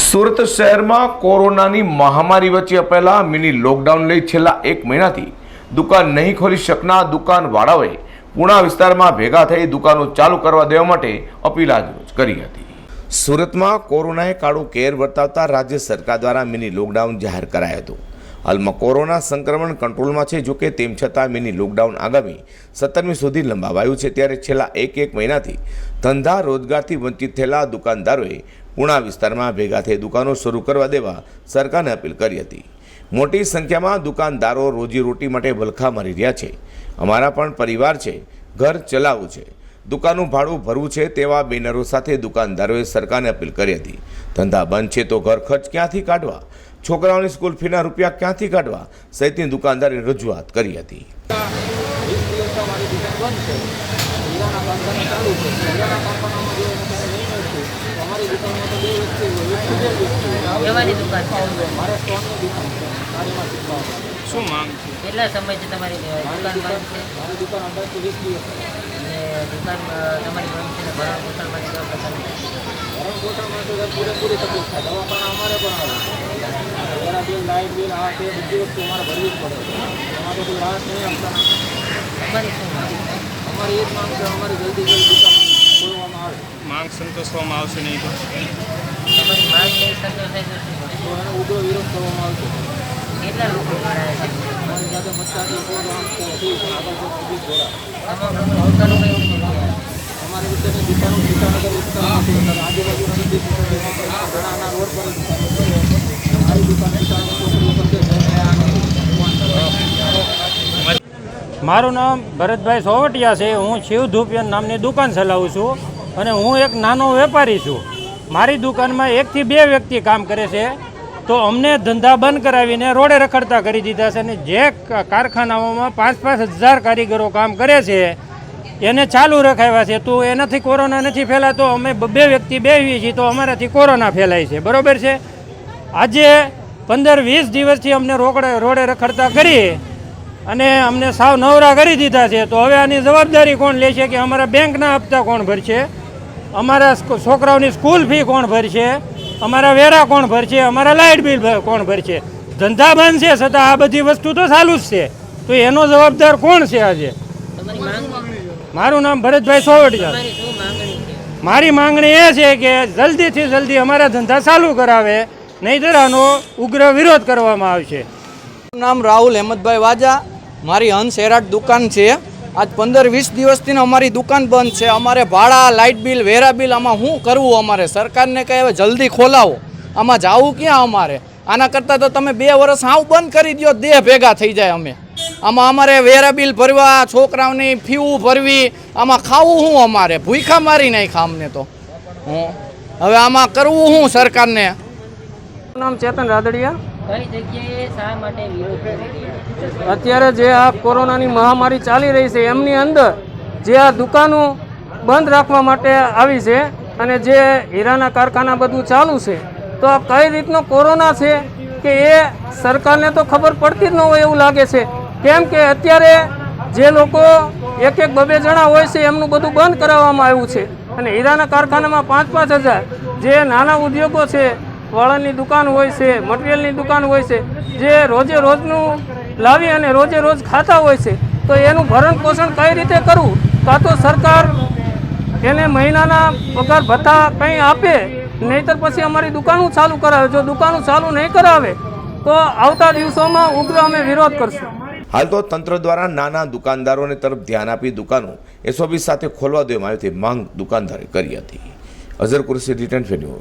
સુરત શહેરમાં કોરોનાની મહામારી વચ્ચે અપાયેલા મિની લોકડાઉન લઈ છેલ્લા એક મહિનાથી દુકાન નહીં ખોલી શકનાર દુકાનવાળાઓએ પૂણા વિસ્તારમાં ભેગા થઈ દુકાનો ચાલુ કરવા દેવા માટે અપીલ આજ કરી હતી. સુરતમાં કોરોનાએ કાળું કેર વર્તાવતા રાજ્ય સરકાર દ્વારા મિની લોકડાઉન જાહેર કરાયું હતું. હાલમાં કોરોના સંક્રમણ કંટ્રોલમાં છે, જોકે તેમ છતાં મિની લોકડાઉન આગામી સત્તરમી સુધી લંબાવાયું છે. ત્યારે છેલ્લા એક એક મહિનાથી ધંધા રોજગારથી વંચિત થયેલા દુકાનદારોએ પુણા વિસ્તારમાં ભેગા થઈ દુકાનો શરૂ કરવા દેવા સરકારને અપીલ કરી હતી. મોટી સંખ્યામાં દુકાનદારો રોજીરોટી માટે વલખા મારી રહ્યા છે. અમારા પણ પરિવાર છે. ઘર ચલાવવું છે. દુકાનનું ભાડું ભરવું છે તેવા બેનરો સાથે દુકાનદારોએ સરકારને અપીલ કરી હતી. ધંધા બંધ છે તો ઘર ખર્ચ ક્યાંથી કાઢવા? છોકરાઓની સ્કૂલ ફીના રૂપિયા ક્યાંથી કાઢવા? સહિતની દુકાનદારે રજૂઆત કરી હતી. ચાલુ તો તો દુકાન છે? છે શું માંગ છે? કેટલા સમયથી તમારી અ, દુકાન બંધ છે? મારી દુકાન અંદાજથી વીસ દિવસ. અને દુકાન તમારી બંધ છે ભરણ કેવા પ્રકારની ભરણ પોષણમાં તો પૂરેપૂરી તકલીફ થાય. દવાખાના અમારે પણ આવે વેરા બિલ લાઇટ બિલ આ તે બધી વસ્તુ અમારે ભરવી જ પડે અમારે કોઈ રાહત નહીં આપતા. તમારી શું છે? અમારી એ જ માંગ છે અમારી જલ્દી જલ્દી દુકાન માંગ સંતોષવામાં આવશે નહીં તો. તમારી માંગ નહીં સંતોષાય તો શું? તો એનો ઉગ્ર વિરોધ કરવામાં આવશે. કેટલા લોકો અમારી જાતે મચ્છાથી કોઈ આમ તો હતી પણ આગળ કોઈ પબ્લિક જોડા તમામ દુકાનો કઈ જગ્યાએ? અમારી વિસ્તારની દુકાનો ગીતાનગર વિસ્તારમાં છે અને આજુબાજુના બધી દુકાનો એમાં પણ ઘણાના રોડ પર જ દુકાનો છે મારી દુકાન વિસ્તારમાં ચોકડીઓ પર છે મારું નામ ભરતભાઈ સોવટિયા છે. હું શિવ ધૂપિયન નામની દુકાન ચલાવું છું અને હું એક નાનો વેપારી છું. મારી દુકાનમાં એકથી બે વ્યક્તિ કામ કરે છે. તો અમને ધંધા બંધ કરાવીને રોડે રખડતા કરી દીધા છે અને જે કારખાનાઓમાં પાંચ પાંચ હજાર કારીગરો કામ કરે છે, એને ચાલુ રખાવ્યા છે. તો એનાથી કોરોના નથી ફેલાતો અમે બે વ્યક્તિ બેસીએ છીએ, તો અમારાથી કોરોના ફેલાય છે. બરોબર છે? આજે પંદર વીસ દિવસથી અમને રોકડે રોડે રખડતા કરી અને અમને સાવ નવરા કરી દીધા છે. તો હવે આની જવાબદારી કોણ લેશે કે અમારા બેંકના હપ્તા કોણ ભરશે? અમારા છોકરાઓની સ્કૂલ ફી કોણ ભરશે? અમારા વેરા કોણ ભરશે? અમારા લાઇટ બિલ કોણ ભરશે? ધંધા બંધ છે છતાં આ બધી વસ્તુ તો ચાલુ જ છે. તો એનો જવાબદાર કોણ છે આજે? મારું નામ ભરતભાઈ સોવડિયા. તમારી શું માંગણી છે? મારી માંગણી એ છે કે જલ્દીથી જલ્દી અમારા ધંધા ચાલુ કરાવે નહીં આનો ઉગ્ર વિરોધ કરવામાં આવશે. નામ રાહુલ હેમદભાઈ વાજા. મારી હંસ દુકાન છે. આજ પંદર વીસ દિવસથી અમારી દુકાન બંધ છે. અમારે ભાડા, લાઇટ બિલ, વેરા બિલ, આમાં શું કરવું અમારે? સરકારને કહે હવે જલ્દી ખોલાવો. આમાં જાવું ક્યાં અમારે? આના કરતાં તો તમે બે વર્ષ હાવ બંધ કરી દો દેહ ભેગા થઈ જાય અમે. આમાં અમારે વેરા બિલ ભરવા, છોકરાઓની ફીવું ભરવી, આમાં ખાવું શું અમારે? ભૂખા મારી નાખા અમને તો. હું. હવે આમાં કરવું શું સરકારને? નામ ચેતન રાદડિયા. અત્યારે જે આ કોરોનાની મહામારી ચાલી રહી છે, એમની અંદર જે આ દુકાનો બંધ રાખવા માટે આવી છે અને જે હીરાના કારખાના બધું ચાલુ છે, તો આ કઈ રીતનો કોરોના છે કે એ સરકારને તો ખબર પડતી જ ન હોય એવું લાગે છે? કેમ કે અત્યારે જે લોકો એક એક બબે જણા હોય છે, એમનું બધું બંધ કરાવવામાં આવ્યું છે. અને હીરાના કારખાનામાં પાંચ પાંચ હજાર જે નાના ઉદ્યોગો છે વાળાની દુકાન હોય છે, મટીરિયલની દુકાન હોય છે, જે રોજે રોજનું લાવી અને રોજે રોજ ખાતા હોય છે, તો એનું ભરણ પોષણ કઈ રીતે કરવું? કાં તો સરકાર એને મહિનાના પગાર ભથ્થા કંઈ આપે, નહીંતર પછી અમારી દુકાનો ચાલુ કરાવે. જો દુકાનો ચાલુ નહીં કરાવે, તો આવતા દિવસોમાં ઉગ્ર અમે વિરોધ કરશું. હાલ તો તંત્ર દ્વારા નાના દુકાનદારોને તરફ ધ્યાન આપી દુકાનો એસઓબી સાથે ખોલવા દેવામાં આવી હતી. માંગ દુકાનદારે કરી હતી. અઝર કુરસી રિટર્ન ફેન્યુ